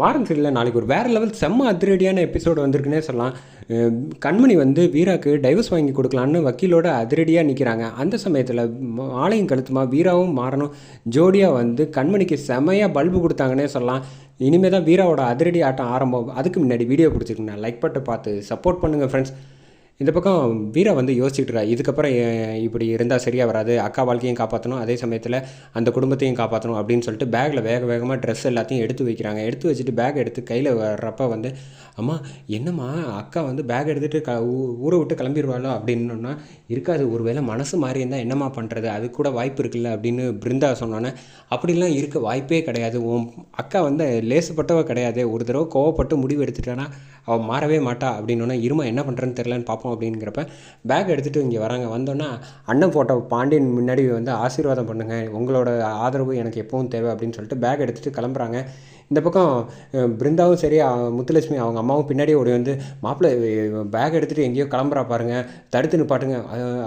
மாறன் சீரியலில் நாளைக்கு ஒரு வேறு லெவல் செம்ம அதிரடியான எபிசோடு வந்திருக்குன்னே சொல்லலாம். கண்மணி வந்து வீராக்கு டைவர்ஸ் வாங்கி கொடுக்கலான்னு வக்கீலோட அதிரடியாக நிற்கிறாங்க அந்த சமயத்தில் ஆலயம் கழுத்துமா வீராவும் மாறனும் ஜோடியாக வந்து கண்மணிக்கு செமையாக பல்பு கொடுத்தாங்கன்னே சொல்லலாம். இனிமேல் தான் வீராவோட அதிரடி ஆட்டம் ஆரம்பம். அதுக்கு முன்னாடி வீடியோ பிடிச்சிருக்குண்ணா லைக் பட்டு பார்த்து சப்போர்ட் பண்ணுங்கள் ஃப்ரெண்ட்ஸ் இந்த பக்கம் வீரா வந்து யோசிச்சுட்டு இதுக்கப்புறம் இப்படி இருந்தால் சரியாக வராது அக்கா வாழ்க்கையும் காப்பாற்றணும் அதே சமயத்தில் அந்த குடும்பத்தையும் காப்பாற்றணும் அப்படின்னு சொல்லிட்டு பேக்கில் வேக வேகமாக ட்ரெஸ் எல்லாத்தையும் எடுத்து வைக்கிறாங்க. எடுத்து வச்சுட்டு பேக் எடுத்து கையில் வர்றப்ப வந்து அம்மா என்னம்மா அக்கா வந்து பேக் எடுத்துகிட்டு க ஊ- ஊரை விட்டு கிளம்பிடுவாளோ? அப்படின்னா இருக்காது ஒரு வேளை மனசு மாறி இருந்தால் என்னம்மா பண்ணுறது அது கூட வாய்ப்பு இருக்குல்ல? அப்படின்னு பிருந்தா சொன்னோன்னே அப்படிலாம் இருக்க வாய்ப்பே கிடையாது. உன் அக்கா வந்து லேசுப்பட்டவ கிடையாது. ஒரு தடவை கோவப்பட்டு முடிவு எடுத்துட்டானா அவள் மாறவே மாட்டா. அப்படின்னோன்னா இருமா என்ன பண்ணுறேன்னு தெரிலன்னு பார்ப்போம் அப்படிங்கிறப்ப பேக் எடுத்துகிட்டு இங்கே வராங்க. வந்தோன்னா அண்ணன் ஃபோட்டோ பாண்டியன் முன்னாடி வந்து ஆசீர்வாதம் பண்ணுங்கள் உங்களோட ஆதரவு எனக்கு எப்பவும் தேவை அப்படின்னு சொல்லிட்டு பேக் எடுத்துகிட்டு கிளம்புறாங்க. இந்த பக்கம் பிருந்தாவும் சரி முத்துலட்சுமி அவங்க அம்மாவும் பின்னாடியே ஓடி வந்து மாப்பிள்ளை பேக் எடுத்துகிட்டு எங்கேயோ கிளம்புறா பாருங்கள் தடுத்து நிப்பாட்டுங்க.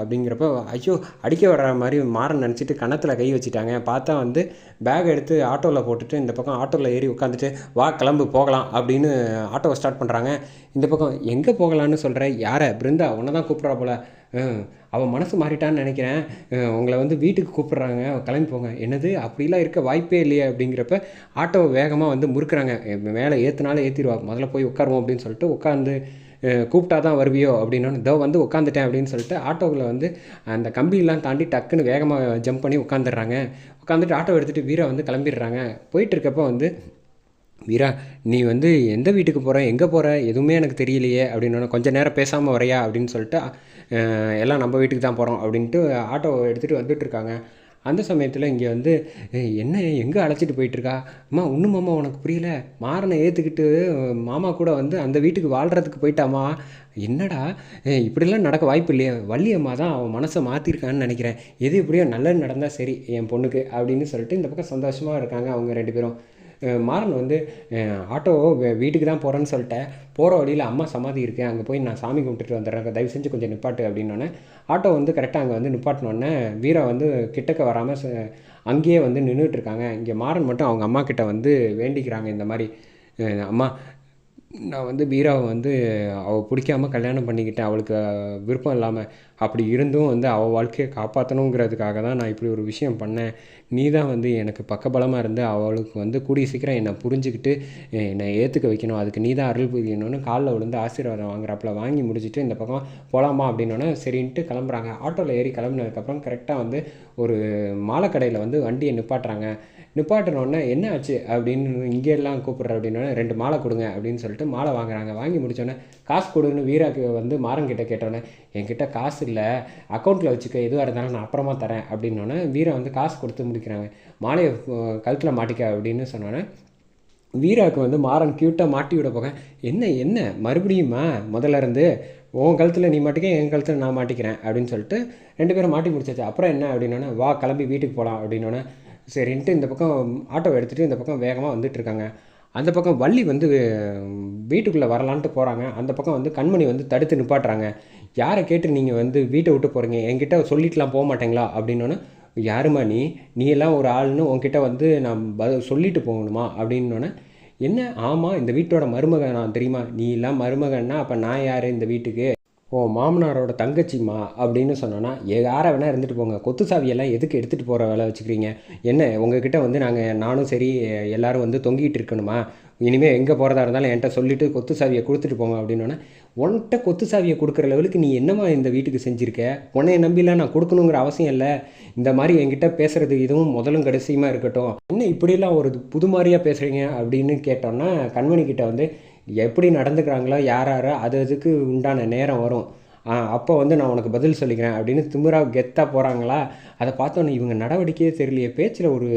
அப்படிங்கிறப்ப ஐயோ அடிக்க வர்ற மாதிரி மாறன் நினச்சிட்டு கணத்தில் கை வச்சுட்டாங்க. பார்த்தா வந்து பேக் எடுத்து ஆட்டோவில் போட்டுட்டு இந்த பக்கம் ஆட்டோவில் ஏறி உட்காந்துட்டு வா கிளம்பு போகலாம் அப்படின்னு ஆட்டோவை ஸ்டார்ட் பண்ணுறாங்க இந்த பக்கம் எங்கே போகலான்னு சொல்கிறேன் யாரை? பிருந்தா உன்னை தான் கூப்பிட்றா போல. அவன் மனசு மாறிட்டான்னு நினைக்கிறேன். உங்களை வந்து வீட்டுக்கு கூப்பிட்றாங்க கிளம்பி போங்க. என்னது அப்படிலாம் இருக்க வாய்ப்பே இல்லையே அப்படிங்கிறப்ப ஆட்டோவை வேகமாக வந்து முறுக்குறாங்க. மேலே ஏற்றுனாலும் ஏற்றிடுவா முதல்ல போய் உட்காருவோம் அப்படின்னு சொல்லிட்டு உட்காந்து கூப்பிட்டா தான் வருவியோ அப்படின்னு இதோ வந்து உட்காந்துட்டேன் அப்படின்னு சொல்லிட்டு ஆட்டோவில் வந்து அந்த கம்பியெல்லாம் தாண்டி டக்குன்னு வேகமாக ஜம்ப் பண்ணி உட்காந்துடுறாங்க உட்காந்துட்டு ஆட்டோ எடுத்துகிட்டு வீரை வந்து கிளம்பிடுறாங்க. போயிட்டு இருக்கப்போ வந்து வீரா நீ வந்து எந்த வீட்டுக்கு போகிற எங்கே போகிற எதுவுமே எனக்கு தெரியலையே அப்படின்னு கொஞ்சம் நேரம் பேசாமல் வரையா? அப்படின்னு சொல்லிட்டு எல்லாம் நம்ம வீட்டுக்கு தான் போகிறோம் அப்படின்ட்டு ஆட்டோ எடுத்துகிட்டு வந்துட்டுருக்காங்க அந்த சமயத்தில் இங்கே வந்து என்ன? எங்கே அழைச்சிட்டு போயிட்டுருக்கா? அம்மா இன்னும் மாமா உனக்கு புரியல. மாறனை ஏற்றுக்கிட்டு மாமா கூட வந்து அந்த வீட்டுக்கு வாழ்கிறதுக்கு போயிட்டாமா என்னடா? இப்படிலாம் நடக்க வாய்ப்பு இல்லையே. வள்ளியம்மா தான் அவன் மனசை மாற்றிருக்கான்னு நினைக்கிறேன். எது எப்படியோ நல்லது நடந்தால் சரி என் பொண்ணுக்கு அப்படின்னு சொல்லிட்டு இந்த பக்கம் சந்தோஷமாக இருக்காங்க அவங்க ரெண்டு பேரும். மாறன் வந்து ஆட்டோ வீட்டுக்கு தான் போகிறேன்னு சொல்லிட்டேன் போகிற வழியில் அம்மா சமாதி இருக்கேன். அங்கே போய் நான் சாமி கும்பிட்டுட்டு வந்துடுறேன். தயவு செஞ்சு கொஞ்சம் நிப்பாட்டு அப்படின்னோடனே ஆட்டோ வந்து கரெக்டாக அங்கே வந்து நிப்பாட்டினோடனே வீரா வந்து கிட்டக்க வராமல் அங்கேயே வந்து நின்றுட்டுருக்காங்க இங்கே மாறன் மட்டும் அவங்க அம்மா கிட்ட வந்து வேண்டிக்கிறாங்க இந்த மாதிரி. அம்மா நான் வந்து பீராவை வந்து அவள் பிடிக்காம கல்யாணம் பண்ணிக்கிட்டேன். அவளுக்கு விருப்பம் இல்லாமல் அப்படி இருந்தும் வந்து அவள் வாழ்க்கையை காப்பாற்றணுங்கிறதுக்காக தான் நான் இப்படி ஒரு விஷயம் பண்ணேன். நீ தான் வந்து எனக்கு பக்கபலமாக இருந்து அவளுக்கு வந்து கூடிய சீக்கிரம் என்னை புரிஞ்சுக்கிட்டு என்னை ஏற்றுக்க வைக்கணும். அதுக்கு நீ தான் அருள் புரியணும்னு காலில் விழுந்து ஆசீர்வாதம் வாங்குறாப்புல. வாங்கி முடிச்சுட்டு இந்த பக்கம் போகலாமா அப்படின்னோடனே சரின்ட்டு கிளம்புறாங்க. ஆட்டோவில் ஏறி கிளம்புனதுக்கப்புறம் கரெக்டாக வந்து ஒரு மாலை கடையில் வந்து வண்டியை நிப்பாட்டுறாங்க. நிப்பாட்டினோடனே என்ன ஆச்சு? அப்படின்னு இங்கே எல்லாம் கூப்பிட்ற அப்படின்னா ரெண்டு மாலை கொடுங்க அப்படின்னு சொல்லிட்டு மாலை வாங்குறாங்க. வாங்கி முடித்தோடனே காசு கொடுன்னு வீராக்கு வந்து மாறன் கிட்ட கேட்டோன்னே என்கிட்ட காசு இல்லை அக்கௌண்ட்டில் வச்சுக்க எதுவாக இருந்தாலும் நான் அப்புறமா தரேன் அப்படின்னோடனே வீரா வந்து காசு கொடுத்து முடிக்கிறாங்க. மாலையை கழுத்தில் மாட்டிக்க அப்படின்னு சொன்னோன்னே வீராவுக்கு வந்து மாறன் க்யூட்டாக மாட்டி விட போக என்ன என்ன? மறுபடியுமா? முதல்ல இருந்து உன் கழுத்தில் நீ மாட்டிக்க என் கழுத்தில் நான் மாட்டிக்கிறேன் அப்படின்னு சொல்லிட்டு ரெண்டு பேரும் மாட்டி முடிச்சாச்சு. அப்புறம் என்ன அப்படின்னோடனே வா கிளம்பி வீட்டுக்கு போகலாம் அப்படின்னோடனே சரின்ட்டு இந்த பக்கம் ஆட்டோ எடுத்துகிட்டு இந்த பக்கம் வேகமாக வந்துட்டுருக்காங்க அந்த பக்கம் வள்ளி வந்து வீட்டுக்குள்ளே வரலான்ட்டு போகிறாங்க அந்த பக்கம் வந்து கண்மணி வந்து தடுத்து நிப்பாட்டுறாங்க. யாரை கேட்டு நீங்கள் வந்து வீட்டை விட்டு போகிறீங்க என்கிட்ட சொல்லிட்டுலாம் போக மாட்டேங்களா? அப்படின்னோன்னே யாரும்மா நீ? நீ எல்லாம் ஒரு ஆள்னு உன்கிட்ட வந்து நான் ப சொல்லிட்டு போகணுமா? அப்படின்னோன்னே என்ன? ஆமாம் இந்த வீட்டோட மருமகன் நான் தெரியுமா? நீ எல்லாம் மருமகன்னா அப்போ நான் யார் இந்த வீட்டுக்கு? ஓ மாமனாரோட தங்கச்சிம்மா அப்படின்னு சொன்னோன்னா யாரை வேணால் இருந்துட்டு போங்க. கொத்து சாவியெல்லாம் எதுக்கு எடுத்துகிட்டு போகிற வேலை வச்சுக்கிறீங்க? என்ன உங்ககிட்ட வந்து நாங்கள் நானும் சரி எல்லாரும் வந்து தொங்கிட்டு இருக்கணுமா? இனிமேல் எங்கே போகிறதா இருந்தாலும் என்கிட்ட சொல்லிவிட்டு கொத்து சாவியை கொடுத்துட்டு போங்க. அப்படின்னோன்னா உன்கிட்ட கொத்து சாவியை கொடுக்குற லெவலுக்கு நீ என்னம்மா இந்த வீட்டுக்கு செஞ்சுருக்க? உன்னைய நம்பிலாம் நான் கொடுக்கணுங்கிற அவசியம் இல்லை. இந்த மாதிரி என்கிட்ட பேசுகிறது இதுவும் முதலும் கடைசியுமா இருக்கட்டும். என்ன இப்படியெல்லாம் ஒரு புது மாதிரியாக பேசுகிறீங்க அப்படின்னு கேட்டோன்னா கண்மணி கிட்ட வந்து எப்படி நடந்துக்கிறாங்களோ யார் யாரோ அது அதுக்கு உண்டான நேரம் வரும். அப்போ வந்து நான் உனக்கு பதில் சொல்லிக்கிறேன் அப்படின்னு திமிரா கெத்தாக போகிறாங்களா அதை பார்த்தோன்னே இவங்க நடவடிக்கையே தெரியலையே. பேச்சில் ஒரு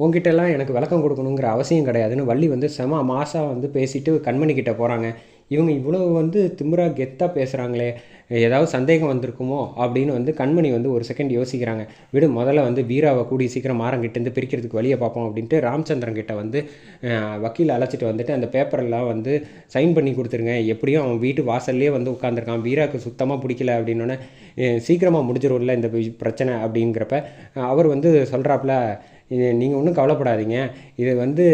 உங்ககிட்டலாம் எனக்கு விளக்கம் கொடுக்கணுங்கிற அவசியம் கிடையாதுன்னு வள்ளி வந்து செம மாதம் வந்து பேசிட்டு கண்மணிக்கிட்ட போகிறாங்க இவங்க இவ்வளோ வந்து திமுறா கெத்தாக பேசுகிறாங்களே ஏதாவது சந்தேகம் வந்திருக்குமோ அப்படின்னு வந்து கண்மணி வந்து ஒரு செகண்ட் யோசிக்கிறாங்க. விடு முதல்ல வந்து வீராவை கூடி சீக்கிரம் மாறங்கிட்டேருந்து பிரிக்கிறதுக்கு வழியை பார்ப்போம் அப்படின்ட்டு ராமச்சந்திரன் கிட்ட வந்து வக்கீல் அழைச்சிட்டு வந்துட்டு அந்த பேப்பரெல்லாம் வந்து சைன் பண்ணி கொடுத்துருங்க. எப்படியும் அவன் வீட்டு வாசல்லே வந்து உட்காந்துருக்கான் வீராவுக்கு சுத்தமாக பிடிக்கல அப்படின்னோடனே சீக்கிரமாக முடிஞ்சிரும்ல இந்த பிரச்சனை அப்படிங்கிறப்ப அவர் வந்து சொல்கிறாப்புல இது நீங்கள் ஒன்றும் கவலைப்படாதீங்க. இது வந்து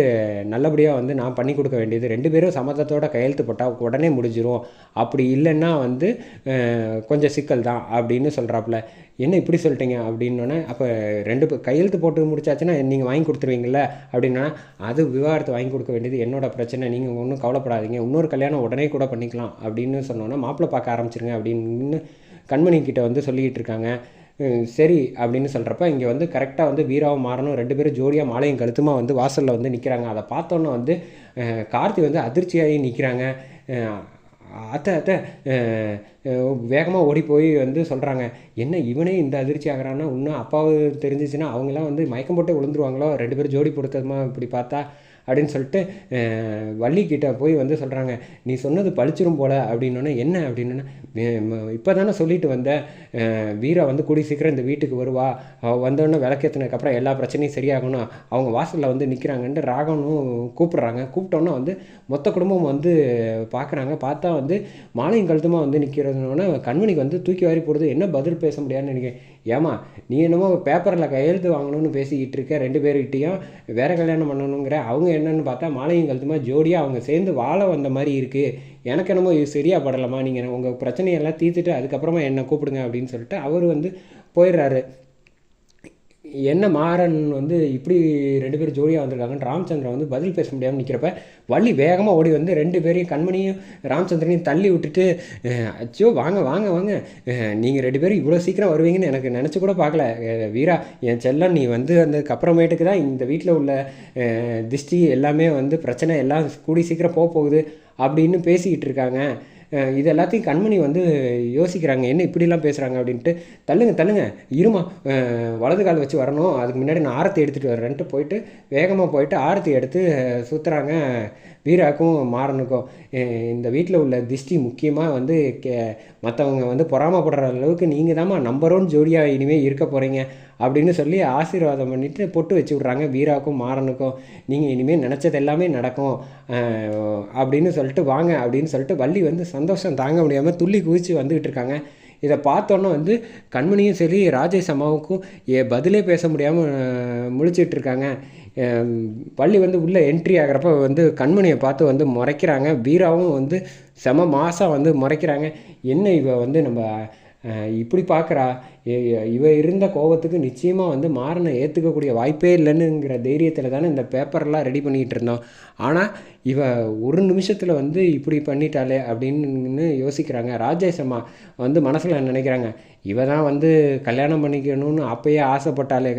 நல்லபடியாக வந்து நான் பண்ணி கொடுக்க வேண்டியது. ரெண்டு பேரும் சம்மதத்தோட கையெழுத்து போட்டால் உடனே முடிஞ்சிரும். அப்படி இல்லைன்னா வந்து கொஞ்சம் சிக்கல் தான் அப்படின்னு சொல்கிறாப்புல என்ன இப்படி சொல்லிட்டீங்க? அப்படின்னோடனே அப்போ ரெண்டு பேர் கையெழுத்து போட்டு முடிச்சாச்சுன்னா நீங்கள் வாங்கி கொடுத்துருவீங்கள அப்படின்னா அது விவாகரத்து வாங்கி கொடுக்க வேண்டியது என்னோடய பிரச்சனை. நீங்கள் ஒன்றும் கவலைப்படாதீங்க. இன்னொரு கல்யாணம் உடனே கூட பண்ணிக்கலாம் அப்படின்னு சொன்னோன்னே மாப்பிள்ளை பார்க்க ஆரம்பிச்சிருங்க அப்படின்னு கண்மணி கிட்ட வந்து சொல்லிக்கிட்டு இருக்காங்க. சரி அப்படின்னு சொல்கிறப்ப இங்கே வந்து கரெக்டாக வந்து வீராவும் மாறணும் ரெண்டு பேரும் ஜோடியாக மாலையும் கழுத்துமா வந்து வாசலில் வந்து நிற்கிறாங்க அதை பார்த்தோன்னே வந்து கார்த்தி வந்து அதிர்ச்சியாகி நிற்கிறாங்க அத்தை அத்தை வேகமாக ஓடி போய் வந்து சொல்கிறாங்க என்ன இவனே இந்த அதிர்ச்சி ஆகிறான்னா? இன்னும் அப்பாவு தெரிஞ்சிச்சுன்னா அவங்களாம் வந்து மயக்கம் போட்டு விழுந்துருவாங்களோ ரெண்டு பேரும் ஜோடி பொருத்தமா இப்படி பார்த்தா? அப்படின்னு சொல்லிட்டு வள்ளிக்கிட்ட போய் வந்து சொல்கிறாங்க நீ சொன்னது பழிச்சிரும் போல அப்படின்னோடனே என்ன? அப்படின்னா இப்போ தானே சொல்லிட்டு வந்த வீரா வந்து கூடி சீக்கிரம் இந்த வீட்டுக்கு வருவா. வந்தோடனே விளக்கேற்றினதுக்கப்புறம் எல்லா பிரச்சனையும் சரியாகணும். அவங்க வாசலில் வந்து நிற்கிறாங்கன்ட்டு ராகவனும் கூப்பிட்றாங்க. கூப்பிட்டோன்னே வந்து மொத்த குடும்பம் வந்து பார்க்குறாங்க பார்த்தா வந்து மாலையும் கழுத்துமாக வந்து நிற்கிறதுனோடனே கண்மணிக்கு வந்து தூக்கி வாரி போடுது. என்ன பதில் பேச முடியாதுன்னு நினைக்கிறேன் ஏமா நீ என்னமோ பேப்பரில் கையெழுத்து வாங்கணும்னு பேசிக்கிட்டு இருக்க ரெண்டு பேர்கிட்டையும் வேற கல்யாணம் பண்ணணுங்கிற அவங்க என்னன்னு பார்த்தா மாலையும் கழுத்துமா ஜோடியாக அவங்க சேர்ந்து வாழ வந்த மாதிரி இருக்குது எனக்கு என்னமோ இது சரியாக படலமா நீங்கள் உங்கள் பிரச்சனையெல்லாம் தீர்த்துட்டு அதுக்கப்புறமா என்னை கூப்பிடுங்க அப்படின்னு சொல்லிட்டு அவர் வந்து போயிடுறாரு. என்ன மாறன் வந்து இப்படி ரெண்டு பேரும் ஜோடியாக வந்திருக்காங்கன்னு ராமச்சந்திரன் வந்து பதில் பேச முடியாமல் நிற்கிறப்ப வள்ளி வேகமாக ஓடி வந்து ரெண்டு பேரையும் கண்மணியும் ராமச்சந்திரனையும் தள்ளி விட்டுட்டு அச்சோ வாங்க வாங்க வாங்க. நீங்கள் ரெண்டு பேரும் இவ்வளோ சீக்கிரம் வருவீங்கன்னு எனக்கு நினச்சி கூட பார்க்கல. வீரா என் செல்லம் நீ வந்து வந்ததுக்கு அப்புறமேட்டுக்கு தான் இந்த வீட்டில் உள்ள திஷ்டி எல்லாமே வந்து பிரச்சனை எல்லாம் கூடி சீக்கிரம் போக போகுது அப்படின்னு பேசிக்கிட்டு இருக்காங்க. இது எல்லாத்தையும் கண்மணி வந்து யோசிக்கிறாங்க. என்ன இப்படிலாம் பேசுகிறாங்க அப்படின்ட்டு. தள்ளுங்க தள்ளுங்க. இருமா. வலது கால் வச்சு வரணும். அதுக்கு முன்னாடி நான் ஆரத்தி எடுத்துகிட்டு வரேன்ட்டு போயிட்டு வேகமாக போயிட்டு ஆரத்தி எடுத்து சுற்றுறாங்க வீராக்கும் மாறனுக்கும். இந்த வீட்டில் உள்ள திஷ்டி முக்கியமாக வந்து கே மற்றவங்க வந்து பொறாமப்படுற அளவுக்கு நீங்கள் தாம்மா நம்பர் ஒன் ஜோடியாக இனிமேல் இருக்க போகிறீங்க அப்படின்னு சொல்லி ஆசீர்வாதம் பண்ணிட்டு பொட்டு வச்சு விட்றாங்க. வீராக்கும் மாறனுக்கும். நீங்கள் இனிமேல் நினச்சது எல்லாமே நடக்கும். அப்படின்னு சொல்லிட்டு வாங்க அப்படின்னு சொல்லிட்டு வள்ளி வந்து சந்தோஷம் தாங்க முடியாமல் துள்ளி குதிச்சு வந்துக்கிட்டு இருக்காங்க. இதை பார்த்தோன்னே வந்து கண்மணியும் சரி ராஜேஷ் அம்மாவுக்கும் ஏ பதிலே பேச முடியாமல் முழிச்சிட்டு இருக்காங்க. வந்து உள்ளே என்ட்ரி ஆகிறப்ப வந்து கண்மணியை பார்த்து வந்து முறைக்கிறாங்க. வீராவும் வந்து செம மாதம் வந்து முறைக்கிறாங்க. என்ன இவ வந்து நம்ம இப்படி பார்க்குறா இவ இருந்த கோவத்துக்கு நிச்சயமாக வந்து மாறனை ஏற்றுக்கக்கூடிய வாய்ப்பே இல்லைன்னுங்கிற தைரியத்தில் தானே இந்த பேப்பர்லாம் ரெடி பண்ணிக்கிட்டு இருந்தோம் ஆனால் இவ ஒரு நிமிஷத்தில் வந்து இப்படி பண்ணிட்டாளே அப்படின்னு யோசிக்கிறாங்க. ராஜேஷ் அம்மா வந்து மனசில் நினைக்கிறாங்க. இவ தான் வந்து கல்யாணம் பண்ணிக்கணும்னு அப்பயே ஆசைப்பட்டாலே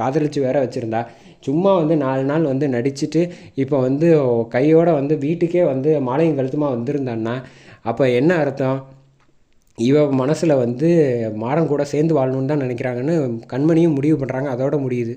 காதலிச்சு வேற வச்சுருந்தா. சும்மா வந்து நாலு நாள் வந்து நடிச்சுட்டு இப்போ வந்து கையோடு வந்து வீட்டுக்கே வந்து மாலையும் கழுத்துமாக வந்திருந்தான்னா அப்போ என்ன அர்த்தம்? இவள் மனசில் வந்து மாறன் கூட சேர்ந்து வாழணும்னு தான் நினைக்கிறாங்கன்னு கண்மணியும் முடிவு பண்ணுறாங்க அதோட முடியுது.